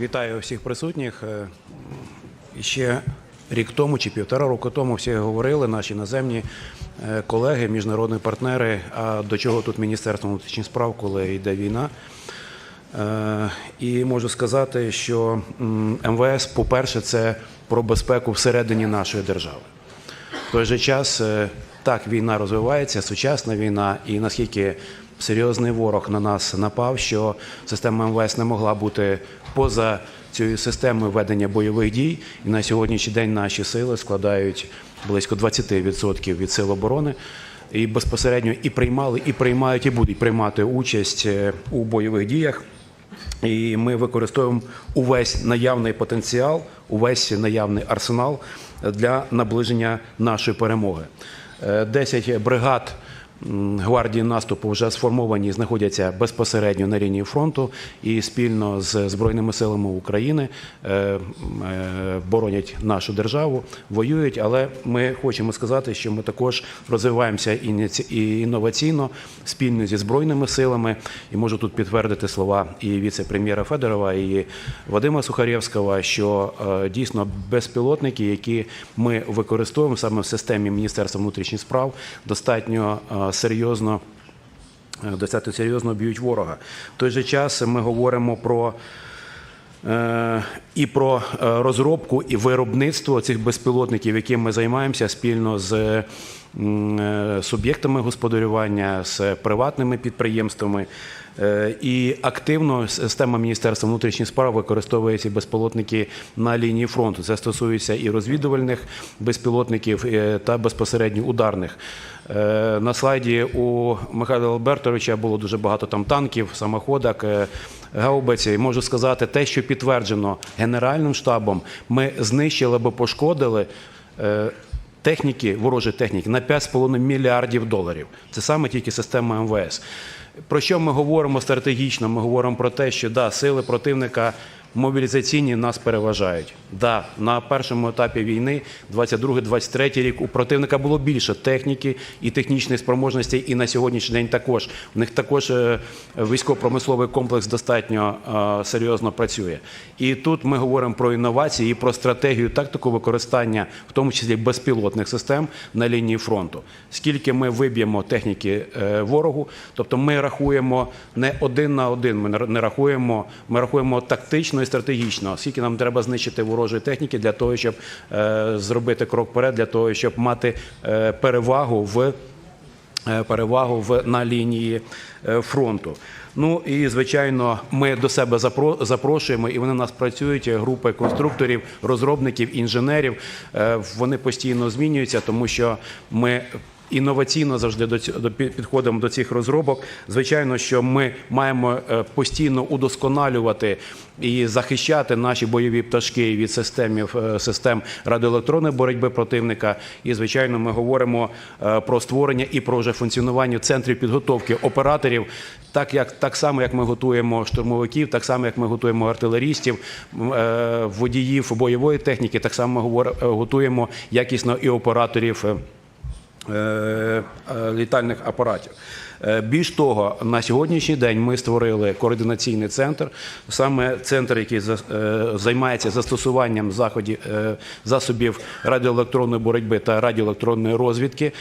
Вітаю всіх присутніх. Е, Ще рік тому чи півтора року тому всі говорили, наші іноземні е, колеги, міжнародні партнери, а до чого тут Міністерство внутрішніх справ, коли йде війна. Е, І можу сказати, що МВС, по-перше, це про безпеку всередині нашої держави. В той же час так війна розвивається, сучасна війна, і наскільки серйозний ворог на нас напав, що система МВС не могла бути поза цією системою ведення бойових дій. І на сьогоднішній день наші сили складають близько 20% від сил оборони. І безпосередньо і приймали, і приймають, і будуть приймати участь е, у бойових діях. І ми використовуємо увесь наявний потенціал, увесь наявний арсенал для наближення нашої перемоги. Е, 10 бригад м, гвардії наступу вже сформовані, знаходяться безпосередньо на лінії фронту і спільно з Збройними силами України е, е, боронять нашу державу, воюють. Але ми хочемо сказати, що ми також розвиваємося і інноваційно спільно зі збройними силами. І можу тут підтвердити слова і віце-прем'єра Федорова, і Вадима Сухарєвського, що е, дійсно безпілотники, які ми використовуємо саме в системі Міністерства внутрішніх справ, достатньо серйозно. е, Достатньо серйозно б'ють ворога. В той же час ми говоримо про і про е, розробку і виробництво цих безпілотників, яким ми займаємося спільно з е, суб'єктами господарювання, з приватними підприємствами. Е, І активно система Міністерства внутрішніх справ використовує ці безпілотники на лінії фронту. Це стосується і розвідувальних безпілотників е, та безпосередньо ударних. Е, На слайді у Михайла Албертовича було дуже багато там танків, самоходок, е, гаубиці. І можу сказати, те, що підтверджено Генеральним штабом, ми знищили або пошкодили. е, Техніки, ворожої техніки на 5,5 мільярдів доларів. Це саме тільки система МВС. Про що ми говоримо стратегічно? Ми говоримо про те, що да, сили противника мобілізаційні нас переважають. Да, на першому етапі війни, 22-23 рік, у противника було більше техніки і технічної спроможності, і на сьогоднішній день також. У них також е, військово-промисловий комплекс достатньо е, серйозно працює. І тут ми говоримо про інновації і про стратегію тактику використання, в тому числі безпілотних систем на лінії фронту. Скільки ми виб'ємо техніки е, ворогу, тобто ми рахуємо не один на один, ми не рахуємо, ми рахуємо тактично стратегічно, скільки нам треба знищити ворожої техніки для того, щоб е, зробити крок вперед, для того, щоб мати е, перевагу в е, перевагу в на лінії фронту. Ну і звичайно, ми до себе запро- запрошуємо, і вони нас працюють групи конструкторів, розробників, інженерів. Вони постійно змінюються, тому що ми. Інноваційно завжди до до пі- підходимо до цих розробок. Звичайно, що ми маємо е, постійно удосконалювати і захищати наші бойові пташки від системів е, систем радіоелектронної боротьби противника. І звичайно, ми говоримо е, про створення і про вже функціонування центрів підготовки операторів, так як так само, як ми готуємо штурмовиків, так само як ми готуємо артилерістів, водіїв бойової техніки, так само ми готуємо якісно і операторів. Е, е, літальних апаратів. Е, Більш того, на сьогоднішній день ми створили координаційний центр, саме центр, який е, займається застосуванням заходів, е, засобів радіоелектронної боротьби та радіоелектронної розвідки,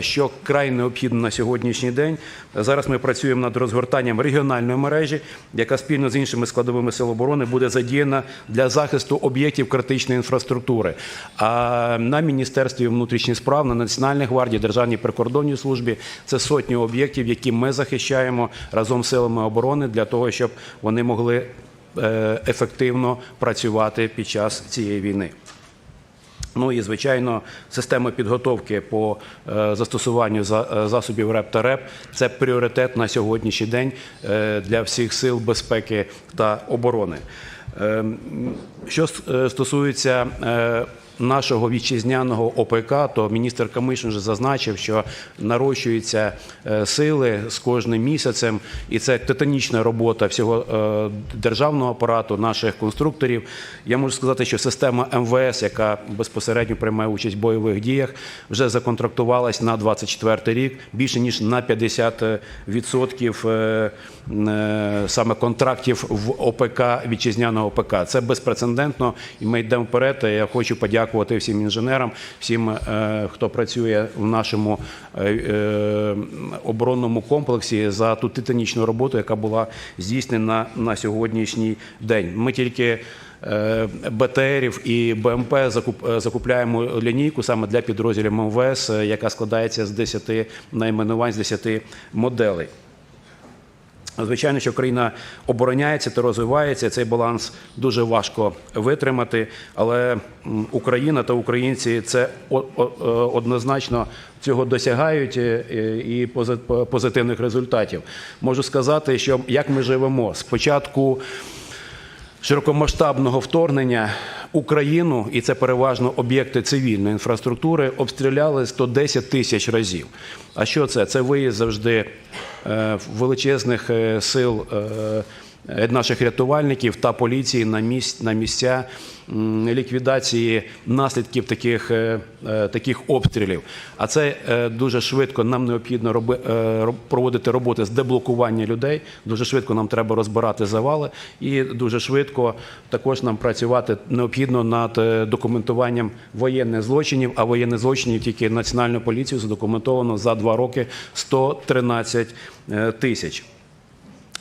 що край необхідно на сьогоднішній день. Зараз ми працюємо над розгортанням регіональної мережі, яка спільно з іншими складовими сил оборони буде задіяна для захисту об'єктів критичної інфраструктури. А на Міністерстві внутрішніх справ, на Національній гвардії, Державній прикордонній службі це сотні об'єктів, які ми захищаємо разом з силами оборони для того, щоб вони могли е, ефективно працювати під час цієї війни. Ну і звичайно, система підготовки по е, застосуванню е, засобів РЕП та РЕП це пріоритет на сьогоднішній день для всіх сил безпеки та оборони. Ем, Що е, стосується е, нашого вітчизняного ОПК, то міністр Камишин вже зазначив, що нарощуються е, сили з кожним місяцем, і це титанічна робота всього державного апарату, наших конструкторів. Я можу сказати, що система МВС, яка безпосередньо приймає участь в бойових діях, вже законтрактувалась на 24 рік більше ніж на 50% е, е, саме контрактів в ОПК вітчизняного звичайного ПК. Це безпрецедентно, і ми йдемо вперед. Я хочу подякувати всім інженерам, всім, е, хто працює в нашому е, е, оборонному комплексі за ту титанічну роботу, яка була здійснена на сьогоднішній день. Ми тільки БТРів і БМП закуп- закупляємо лінійку саме для підрозділів МВС, яка складається з 10 найменувань, з 10 моделей. Звичайно, що країна обороняється та розвивається. Цей баланс дуже важко витримати. Але Україна та українці це е, однозначно цього досягають е, і пози- позитивних результатів. Можу сказати, що як ми живемо спочатку широкомасштабного вторгнення Україну, і це переважно об'єкти цивільної інфраструктури, обстріляли 110 тисяч разів. А що це? Це виїзд завжди е, величезних е, сил е, наших рятувальників та поліції на місць на місця ліквідації наслідків таких, е, е, таких обстрілів. А це е, дуже швидко нам необхідно роби, е, проводити роботи з деблокування людей. Дуже швидко нам треба розбирати завали, і дуже швидко також нам працювати необхідно над е, документуванням воєнних злочинів. А воєнних злочинів тільки Національною поліцією задокументовано за два роки 113 е, тисяч.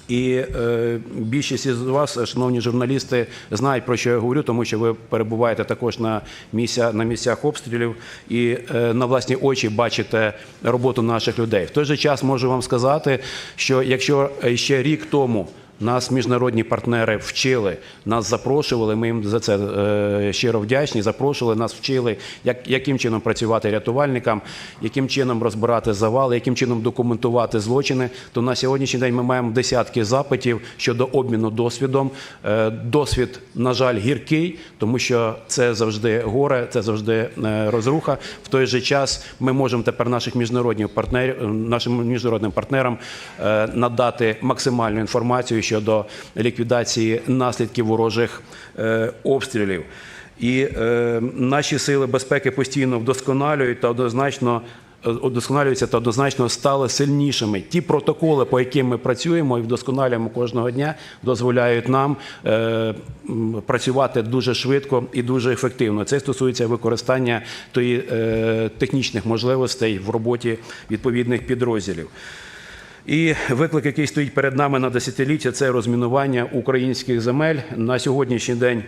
І е, більшість із вас, шановні журналісти, знають про що я говорю, тому що ви перебуваєте також на місця на місцях обстрілів і е, на власні очі бачите роботу наших людей. В той же час можу вам сказати, що якщо е, ще рік тому. Нас міжнародні партнери вчили, нас запрошували. Ми їм за це е, щиро вдячні. Запрошували, нас вчили, як, яким чином працювати рятувальникам, яким чином розбирати завали, яким чином документувати злочини. То на сьогоднішній день ми маємо десятки запитів щодо обміну досвідом. Е, досвід, на жаль, гіркий, тому що це завжди горе, це завжди е, розруха. В той же час ми можемо тепер наших міжнародних партнерів, нашим міжнародним партнерам надати максимальну інформацію щодо ліквідації наслідків ворожих е, обстрілів. І е, наші сили безпеки постійно вдосконалюють та однозначно. е, Удосконалюються та однозначно стали сильнішими. Ті протоколи, по яким ми працюємо і вдосконалюємо кожного дня, дозволяють нам е, працювати дуже швидко і дуже ефективно. Це стосується використання тої е, технічних можливостей в роботі відповідних підрозділів. І виклик, який стоїть перед нами на десятиліття, це розмінування українських земель. На сьогоднішній день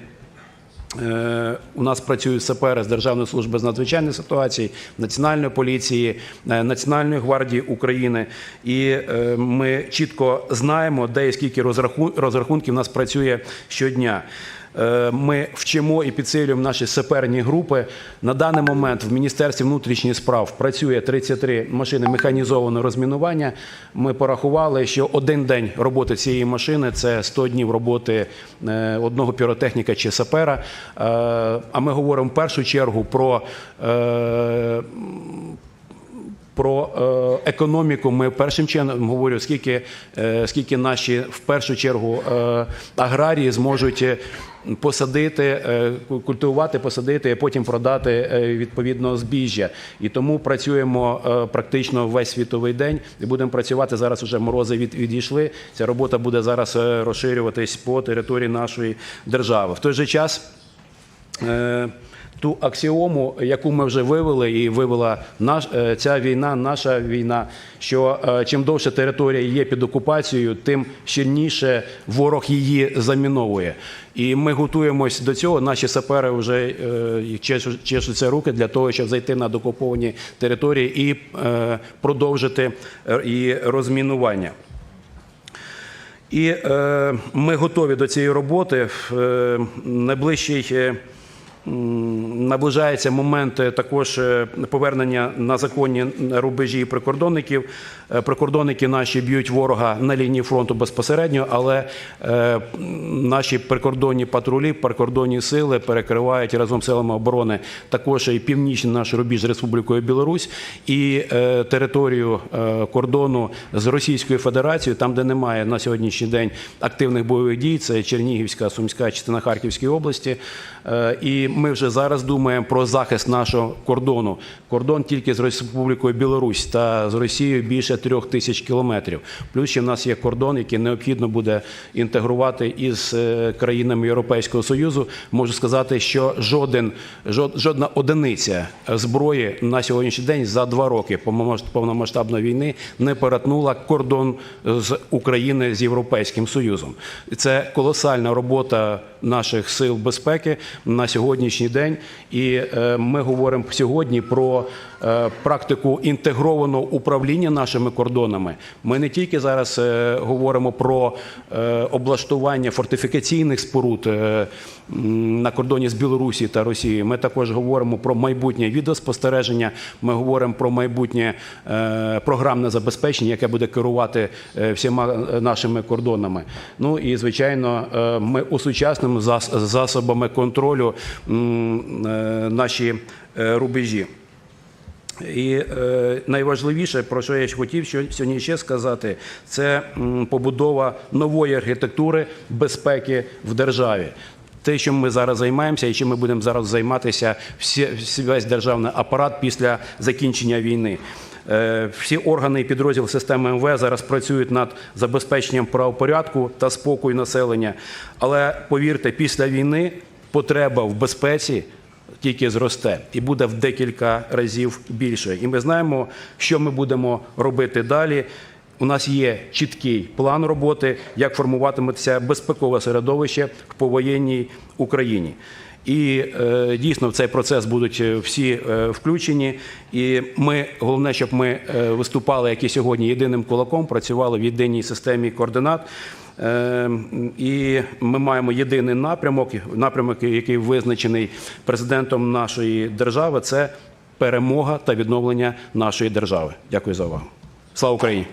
е, у нас працюють сапери з Державної служби з надзвичайних ситуацій, Національної поліції, е, Національної гвардії України. І е, ми чітко знаємо, де і скільки розрахунків у нас працює щодня. Е, Ми вчимо і підсилюємо наші саперні групи. На даний момент в Міністерстві внутрішніх справ працює 33 машини механізованого розмінування. Ми порахували, що один день роботи цієї машини це 100 днів роботи е, одного піротехніка чи сапера. Е, А ми говоримо в першу чергу про. Про е, економіку ми першим чином говорю, скільки, е, скільки наші в першу чергу е, аграрії зможуть посадити, культивувати, посадити, а потім продати відповідно збіжжя. І тому працюємо практично весь світовий день і будемо працювати зараз. Вже морози від, відійшли. Ця робота буде зараз розширюватись по території нашої держави. В той же час. Ту аксіому, яку ми вже вивели, і вивела наш, е, ця війна, наша війна, що е, чим довше територія є під окупацією, тим щільніше ворог її заміновує. І ми готуємось до цього. Наші сапери вже е, чешуться руки для того, щоб зайти на докуповані території і продовжити і розмінування. І е, ми готові до цієї роботи. В е, найближчий м, наближається момент також е, повернення на законні рубежі прикордонників. Е, Прикордонники наші б'ють ворога на лінії фронту безпосередньо, але е, наші прикордонні патрулі, прикордонні сили перекривають разом з силами оборони також і північний наш рубіж з Республікою Білорусь і територію кордону з Російською Федерацією, там, де немає на сьогоднішній день активних бойових дій, це Чернігівська, Сумська частина Харківської області. І ми вже зараз думаємо про захист нашого кордону. Кордон тільки з Республікою Білорусь та з Росією більше трьох тисяч кілометрів. Плюс ще в нас є кордон, який необхідно буде інтегрувати із е, країнами Європейського Союзу. Можу сказати, що жоден жодна одиниця зброї на сьогоднішній день за два роки повномасш- повномасштабної війни не перетнула кордон з України з Європейським Союзом. Це колосальна робота наших сил безпеки на сьогоднішній день. І е, ми говоримо сьогодні про практику інтегрованого управління нашими кордонами. Ми не тільки зараз е, говоримо про е, облаштування фортифікаційних споруд е, на кордоні з Білорусі та Росією. Ми також говоримо про майбутнє відеоспостереження. Ми говоримо про майбутнє е, програмне забезпечення, яке буде керувати е, всіма е, нашими кордонами. Ну і звичайно, е, ми усучаснимо зас- засобами контролю е, наші е, рубежі. І е, найважливіше, про що я хотів сьогодні ще сказати, це побудова нової архітектури безпеки в державі. Те, чим ми зараз займаємося, і чим ми будемо зараз займатися, всі, весь державний апарат після закінчення війни. Е, Всі органи і підрозділи системи МВ зараз працюють над забезпеченням правопорядку та спокою населення. Але повірте, після війни потреба в безпеці тільки зросте і буде в декілька разів більше. І ми знаємо, що ми будемо робити далі. У нас є чіткий план роботи, як формуватиметься безпекове середовище в повоєнній Україні. І е, дійсно в цей процес будуть е, всі е, включені. І ми головне, щоб ми е, виступали, як і сьогодні, єдиним кулаком, працювали в єдиній системі координат. Е, І ми маємо єдиний напрямок, напрямок, який визначений президентом нашої держави. Це перемога та відновлення нашої держави. Дякую за увагу. Слава Україні!